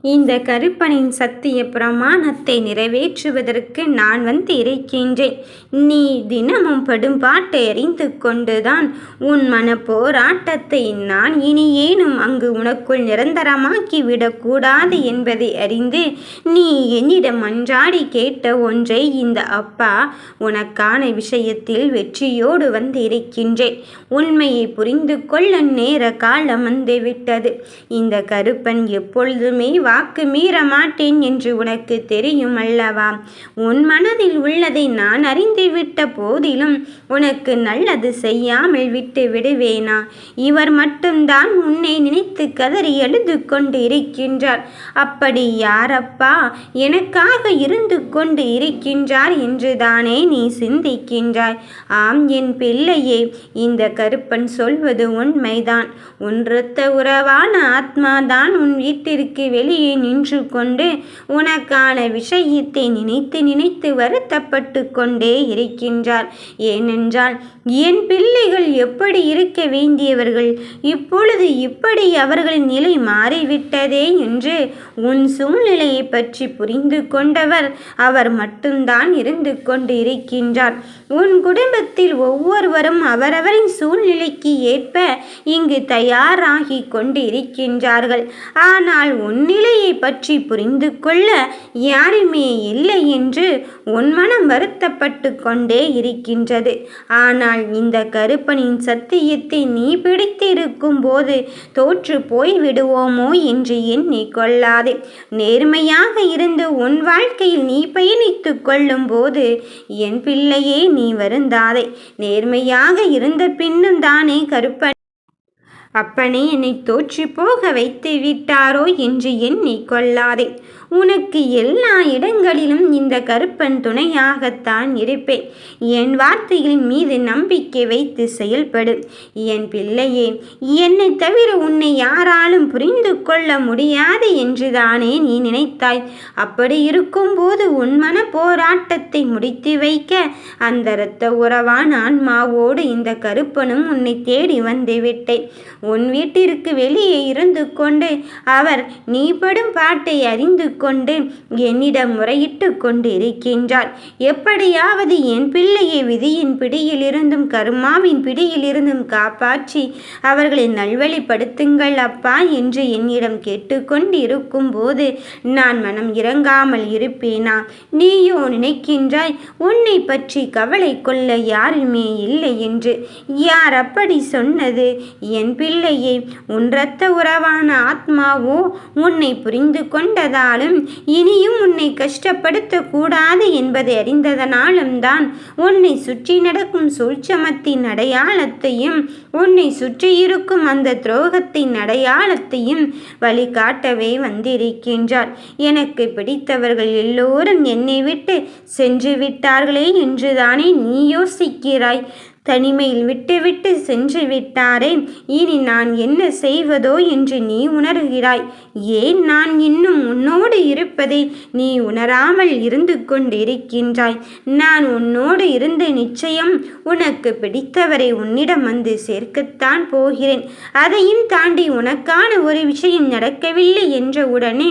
இந்த கருப்பனின் சத்திய பிரமாணத்தை நிறைவேற்றுவதற்கு நான் வந்து இருக்கின்றேன். நீ தினமும் படும் பாட்டை அறிந்து கொண்டுதான் உன் மன போராட்டத்தை நான் இனி ஏனும் அங்கு உனக்குள் நிரந்தரமாக்கி விடக்கூடாது என்பதை அறிந்து நீ என்னிடம் மன்றாடி கேட்ட ஒன்றை இந்த அப்பா உனக்கான விஷயத்தில் வெற்றியோடு வந்து இருக்கின்றேன். உண்மையை புரிந்து கொள்ள நேர காலம் வந்துவிட்டது இந்த கருப்பன் எப்பொழுதுமே வாக்கு மீற மாட்டேன் என்று உனக்கு தெரியும் அல்லவா? உன் மனதில் உள்ளதை நான் அறிந்துவிட்ட போதிலும் உனக்கு நல்லது செய்யாமல் விட்டு விடுவேனா? இவர் மட்டும்தான் உன்னை நினைத்து கதறி எழுது கொண்டு இருக்கின்றார் அப்படி யாரப்பா? எனக்காக இருந்து கொண்டு இருக்கின்றார் என்றுதானே நீ சிந்திக்கின்றாய். ஆம் என் பிள்ளையே இந்த கருப்பன் சொல்வது உண்மைதான். உன் இரத்த உறவான ஆத்மாதான் உன் வீட்டிற்கு வெளியே நின்று கொண்டு உனக்கான விஷயத்தை நினைத்து நினைத்து வருத்தப்பட்டு கொண்டே இருக்கின்றார் ஏனென்றால் என் பிள்ளைகள் எப்படி இருக்க வேண்டியவர்கள்? இப்பொழுது இப்படி அவர்களின் நிலை மாறிவிட்டதே என்று உன் சூழ்நிலையை பற்றி புரிந்து கொண்டவர் அவர் மட்டும்தான் இருந்து கொண்டு இருக்கின்றார். உன் குடும்பத்தில் ஒவ்வொருவரும் அவரவரின் சூழ்நிலைக்கு ஏற்ப இங்கு தயாராகி கொண்டு இருக்கின்றார்கள். ஆனால் உன்னை நிலையை பற்றி புரிந்து கொள்ள யாருமே இல்லை என்று உன் மனம் வருத்தப்பட்டு கொண்டே இருக்கின்றது. ஆனால் இந்த கருப்பனின் சத்தியத்தை நீ பிடித்திருக்கும் போது தோற்று போய் விடுவோமோ என்று எண்ணிக்கொள்ளாதே நேர்மையாக இருந்து உன் வாழ்க்கையில் நீ பயணித்து கொள்ளும் போது என் பிள்ளையே நீ வருந்தாதே. நேர்மையாக இருந்த பின்னும் தானே கருப்பன் அப்பனே என்னை தோற்று போக வைத்து விட்டாரோ என்று எண்ணி கொள்ளாதே. உனக்கு எல்லா இடங்களிலும் இந்த கருப்பன் துணையாகத்தான் இருப்பேன். என் வார்த்தையில் மீது நம்பிக்கை வைத்து செயல்படு. என் பிள்ளையே என்னை தவிர உன்னை யாராலும் புரிந்து கொள்ள முடியாது என்றுதானே நீ நினைத்தாய். அப்படி இருக்கும்போது உன் மன போராட்டத்தை முடித்து வைக்க அந்த இரத்த உறவான ஆன்மாவோடு இந்த கருப்பனும் உன்னை தேடி வந்து விட்டேன். உன் வீட்டிற்கு வெளியே இருந்து கொண்டு அவர் நீ படும் பாட்டை அறிந்து கொண்டு என்னிடம் முறையிட்டு கொண்டு இருக்கின்றார் எப்படியாவது என் பிள்ளையை விதியின் பிடியிலிருந்தும் கருமாவின் பிடியிலிருந்தும் காப்பாற்றி அவர்களை நல்வழிப்படுத்துங்கள் அப்பா என்று என்னிடம் கேட்டுக்கொண்டு இருக்கும் போது நான் மனம் இறங்காமல் இருப்பேனா? நீயோ நினைக்கின்றாய் உன்னை பற்றி கவலை கொள்ள யாருமே இல்லை என்று. யார் அப்படி சொன்னது? என் பிள்ளையை உன் இரத்த உறவான ஆத்மாவோ உன்னை புரிந்து கொண்டதாலும் இனியும் உன்னை கஷ்டப்படுத்த கூடாது என்பதை அறிந்ததனாலும் தான் உன்னை சுற்றி நடக்கும் சூழ்ச்சமத்தின் அடையாளத்தையும் உன்னை சுற்றியிருக்கும் அந்த துரோகத்தின் அடையாளத்தையும் வழிகாட்டவே வந்திருக்கின்றார். எனக்கு பிடித்தவர்கள் எல்லோரும் என்னை விட்டு சென்று விட்டார்களே என்றுதானே நீ யோசிக்கிறாய். தனிமையில் விட்டுவிட்டு சென்று விட்டாரே. இனி நான் என்ன செய்வதோ என்று நீ உணர்கிறாய். ஏன் நான் இன்னும் உன்னோடு இருப்பதை? நீ உணராமல் இருந்து கொண்டிருக்கின்றாய். நான் உன்னோடு இருந்த நிச்சயம் உனக்கு பிடித்தவரை உன்னிடம் வந்து சேர்க்கத்தான் போகிறேன். அதையும் தாண்டி உனக்கான ஒரு விஷயம் நடக்கவில்லை என்ற உடனே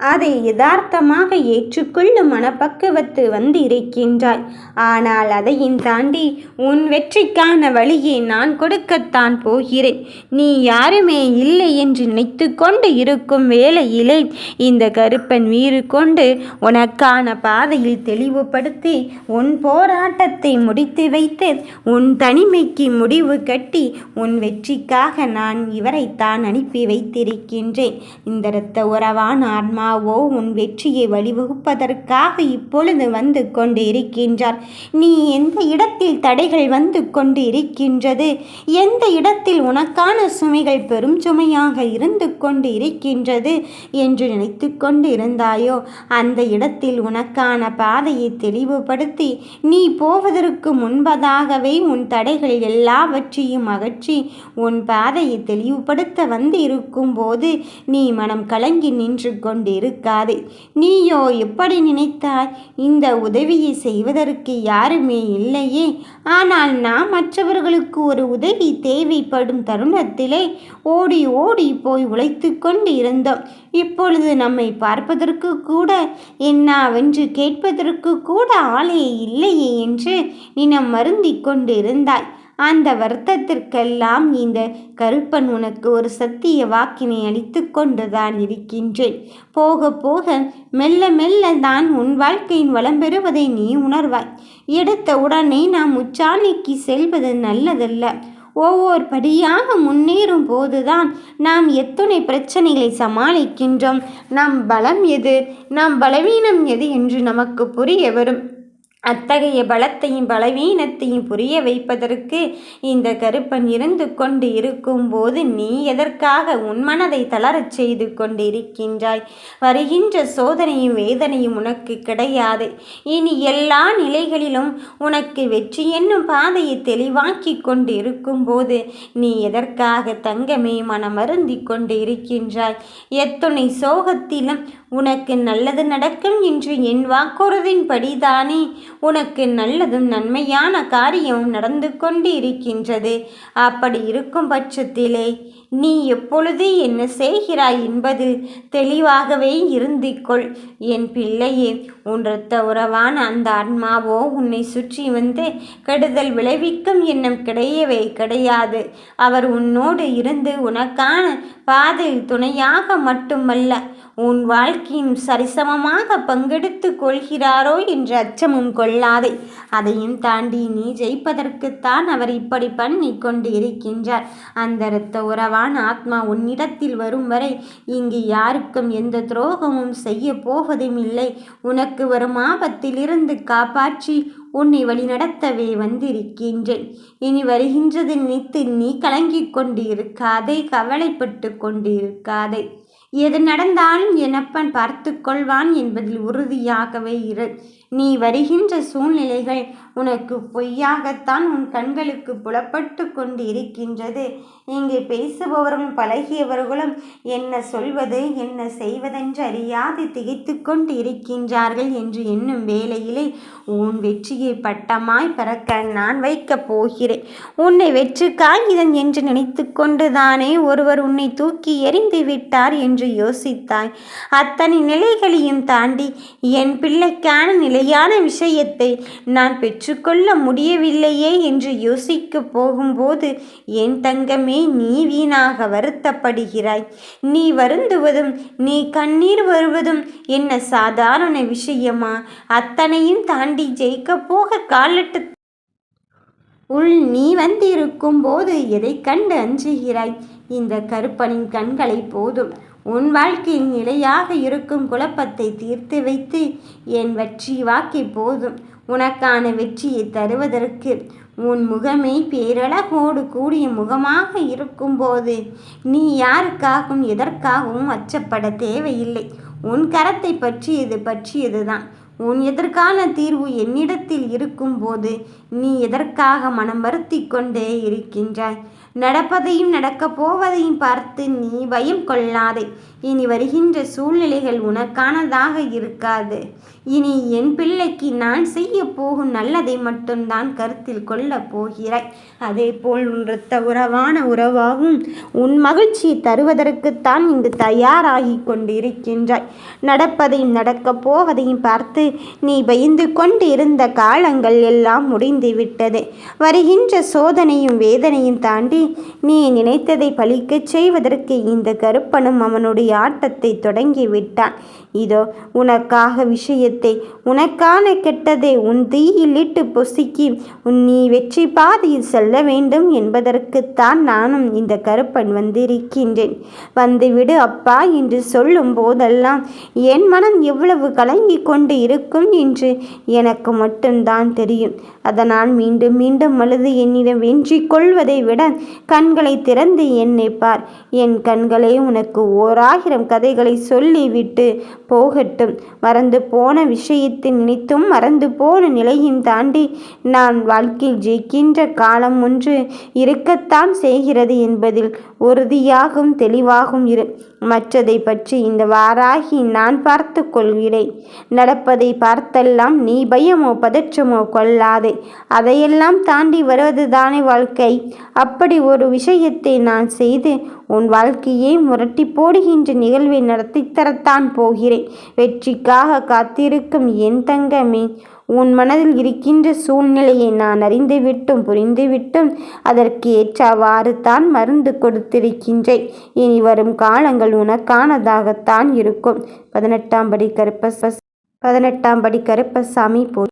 அதை யதார்த்தமாக ஏற்றுக்கொள்ளும் மனப்பக்குவத்து வந்து இருக்கின்றாய் ஆனால் அதையும் தாண்டி உன் வெற்றிக்கான வழியை நான் கொடுக்கத்தான் போகிறேன். நீ யாருமே இல்லை என்று நினைத்து கொண்டு இருக்கும் வேளையிலே இந்த கருப்பன் வீறு கொண்டு உனக்கான பாதையில் தெளிவுபடுத்தி உன் போராட்டத்தை முடித்து வைத்து உன் தனிமைக்கு முடிவு கட்டி உன் வெற்றிக்காக நான் இவரைத்தான் அனுப்பி வைத்திருக்கின்றேன். இந்த இரத்த உறவான ஆன்மா அல்லாவோ உன் வெற்றியை வழிவகுப்பதற்காக இப்பொழுது வந்து கொண்டு இருக்கின்றார் நீ எந்த இடத்தில் தடைகள் வந்து கொண்டு இருக்கின்றது எந்த இடத்தில் உனக்கான சுமைகள் பெரும் சுமையாக இருந்து கொண்டு இருக்கின்றது என்று நினைத்து கொண்டு இருந்தாயோ அந்த இடத்தில் உனக்கான பாதையை தெளிவுபடுத்தி நீ போவதற்கு முன்பதாகவே உன் தடைகள் எல்லாவற்றையும் அகற்றி உன் பாதையை தெளிவுபடுத்த வந்து இருக்கும் போது நீ மனம் கலங்கி நின்று கொண்டு இருக்காதே. நீயோ எப்படி நினைத்தாய் இந்த உதவியை செய்வதற்கு யாருமே இல்லையே. ஆனால் நாம் மற்றவர்களுக்கு ஒரு உதவி தேவைப்படும் தருணத்திலே ஓடி ஓடி போய் உழைத்து கொண்டு இருந்தோம். இப்பொழுது நம்மை பார்ப்பதற்கு கூட என்னவென்று கேட்பதற்கு கூட ஆளே இல்லையே என்று நினம் மருந்திக் கொண்டு இருந்தாய் அந்த வருத்தத்திற்கெல்லாம் இந்த கருப்பன் உனக்கு ஒரு சத்திய வாக்கினை அளித்து கொண்டுதான் இருக்கின்றேன். போக போக மெல்ல மெல்ல தான் உன் வாழ்க்கையின் வளம் பெறுவதை நீ உணர்வாய். எடுத்த உடனே நாம் உச்சாணிக்கு செல்வது நல்லதல்ல. ஒவ்வொரு படியாக முன்னேறும் போதுதான் நாம் எத்தனை பிரச்சனைகளை சமாளிக்கின்றோம். நம் பலம் எது? நம் பலவீனம் எது என்று நமக்கு புரிய வரும். அத்தகைய பலத்தையும் பலவீனத்தையும் புரிய வைப்பதற்கு இந்த கருப்பன் இருந்து கொண்டு இருக்கும்போது நீ எதற்காக உன் மனதை தளரச் செய்து கொண்டு இருக்கின்றாய் வருகின்ற சோதனையும் வேதனையும் உனக்கு கிடையாது. இனி எல்லா நிலைகளிலும் உனக்கு வெற்றி என்னும் பாதையை தெளிவாக்கி கொண்டு இருக்கும்போது நீ எதற்காக தங்கமே மனமருந்தி கொண்டு இருக்கின்றாய் எத்துணை சோகத்திலும் உனக்கு நல்லது நடக்கும் என்று என் வாக்குறுதின்படிதானே உனக்கு நல்லதும் நன்மையான காரியமும் நடந்து கொண்டு இருக்கின்றது அப்படி இருக்கும் பட்சத்திலே நீ எப்பொழுது என்ன செய்கிறாய் என்பதில் தெளிவாகவே இருந்திக்கொள் என் பிள்ளையே உன்றத்த உறவான அந்த ஆன்மாவோ உன்னை சுற்றி வந்து கெடுதல் விளைவிக்கும் எண்ணம் கிடையவே கிடையாது. அவர் உன்னோடு இருந்து உனக்கான பாதையில் துணையாக மட்டுமல்ல உன் வாழ்க்கையின் சரிசமமாக பங்கெடுத்து கொள்கிறாரோ என்ற அச்சமும் கொள்ளாதே. அதையும் தாண்டி நீ ஜெயிப்பதற்குத்தான் அவர் இப்படி பண்ணி கொண்டு இருக்கின்றார் அந்த இரத்த உறவான ஆத்மா உன்னிடத்தில் வரும் வரை இங்கு யாருக்கும் எந்த துரோகமும் செய்ய போவதும் இல்லை உனக்கு வரும் ஆபத்திலிருந்து காப்பாற்றி உன்னை வழிநடத்தவே வந்திருக்கின்றேன். இனி வருகின்றது நினைத்து நீ கலங்கிக் கொண்டு இருக்காதே கவலைப்பட்டு கொண்டு இருக்காதே எது நடந்தாலும் எனப்பன் பார்த்து கொள்வான் என்பதில் உறுதியாகவே இரு. நீ வருகின்ற சூழ்நிலைகள் உனக்கு பொய்யாகத்தான் உன் கண்களுக்கு புலப்பட்டு கொண்டு இருக்கின்றது இங்கே பேசுபவர்களும் பழகியவர்களும் என்ன சொல்வது என்ன செய்வதென்று அறியாது திகைத்து கொண்டு இருக்கின்றார்கள் என்று எண்ணும் வேளையிலே உன் வெற்றியை பட்டமாய் பறக்க நான் வைக்கப் போகிறேன். உன்னை வெற்றுக்காய் இதன் என்று நினைத்து கொண்டுதானே ஒருவர் உன்னை தூக்கி எறிந்து விட்டார் என்று யோசித்தாய். அத்தனை நிலைகளையும் தாண்டி என் பிள்ளைக்கான நிலையான விஷயத்தை நான் பெற்று பெற்றுக்கொள்ள முடியவில்லையே என்று யோசிக்கப் போகும்போது என் தங்கமே நீ வீணாக வருத்தப்படுகிறாய். நீ வருந்துவதும் நீ கண்ணீர் வருவதும் என்ன சாதாரண விஷயமா? அத்தனையும் தாண்டி ஜெயிக்க போக காலட்டு உள் நீ வந்திருக்கும் போது எதை கண்டு அஞ்சுகிறாய்? இந்த கருப்பனின் கண்களை போதும். உன் வாழ்க்கையில் நிலையாக இருக்கும் குழப்பத்தை தீர்த்து வைத்து என் வெற்றி வாக்கி போதும். உனக்கான வெற்றியை தருவதற்கு உன் முகமே பேரழகோடு கூடிய முகமாக இருக்கும்போது நீ யாருக்காகவும் எதற்காகவும் அச்சப்பட தேவையில்லை. உன் கரத்தை பற்றியது பற்றியதுதான். உன் எதற்கான தீர்வு என்னிடத்தில் இருக்கும்போது நீ எதற்காக மனம் வருத்தி கொண்டே இருக்கின்றாய்? நடப்பதையும் நடக்கப் போவதையும் பார்த்து நீ பயம் கொள்ளாதே. இனி வருகின்ற சூழ்நிலைகள் உனக்கானதாக இருக்காது. இனி என் பிள்ளைக்கு நான் செய்ய போகும் நல்லதை மட்டும்தான் கருத்தில் கொள்ளப் போகிறாய். அதே போல் உன் உறவான உறவாகும் உன் மகிழ்ச்சியை தருவதற்குத்தான் இங்கு தயாராகி கொண்டிருக்கின்றாய். நடப்பதையும் நடக்கப் போவதையும் பார்த்து நீ பயந்து கொண்டு இருந்த காலங்கள் எல்லாம் முடிந்து விட்டது வருகின்ற சோதனையும் வேதனையும் தாண்டி நீ நினைத்ததை பழிக்கச் செய்வதற்கு இந்த கருப்பனும் அவனுடைய ஆட்டத்தை தொடங்கிவிட்டான். இதோ உனக்காக விஷயத்தை உனக்கான கெட்டதை உன் தீயில் இட்டு பொசுக்கி உன் நீ வெற்றி பாதையில் செல்ல வேண்டும் என்பதற்குத்தான் நானும் இந்த கருப்பன் வந்திருக்கின்றேன். வந்துவிடு அப்பா என்று சொல்லும் போதெல்லாம் என் மனம் எவ்வளவு கலங்கி கொண்டு இருக்கும் என்று எனக்கு மட்டும்தான் தெரியும். அதன் நான் மீண்டும் மீண்டும் அழுது என்னிடம் வென்றி கொள்வதை விட கண்களை திறந்து என்னை பார். என் கண்களை உனக்கு ஓராயிரம் கதைகளை சொல்லிவிட்டு போகட்டும். மறந்து போன விஷயத்தை நினைத்தும் மறந்து போன நிலையும் தாண்டி நான் வாழ்க்கையில் ஜெயிக்கின்ற காலம் ஒன்று இருக்கத்தான் செய்கிறது என்பதில் உறுதியாகவும் தெளிவாகவும் இரு. மற்றதை பற்றி இந்த வாராகி நான் பார்த்து கொள்கிறேன். நடப்பதை பார்த்தெல்லாம் நீ பயமோ பதற்றமோ கொள்ளாதே. அதையெல்லாம் தாண்டி வருவது தானே வாழ்க்கை. அப்படி ஒரு விஷயத்தை நான் செய்து உன் வாழ்க்கையை முரட்டி போடுகின்ற நிகழ்வை நடத்தித்தரத்தான் போகிறேன். வெற்றிக்காக காத்திருக்கும் என் தங்கமே உன் மனதில் இருக்கின்ற சூழ்நிலையை நான் அறிந்துவிட்டும் புரிந்துவிட்டும் அதற்கு ஏற்றவாறு தான் மருந்து கொடுத்திருக்கின்றேன். இனி வரும் காலங்கள் உனக்கானதாகத்தான் இருக்கும். பதினெட்டாம் படி கருப்ப பதினெட்டாம் படி கருப்பசாமி போல்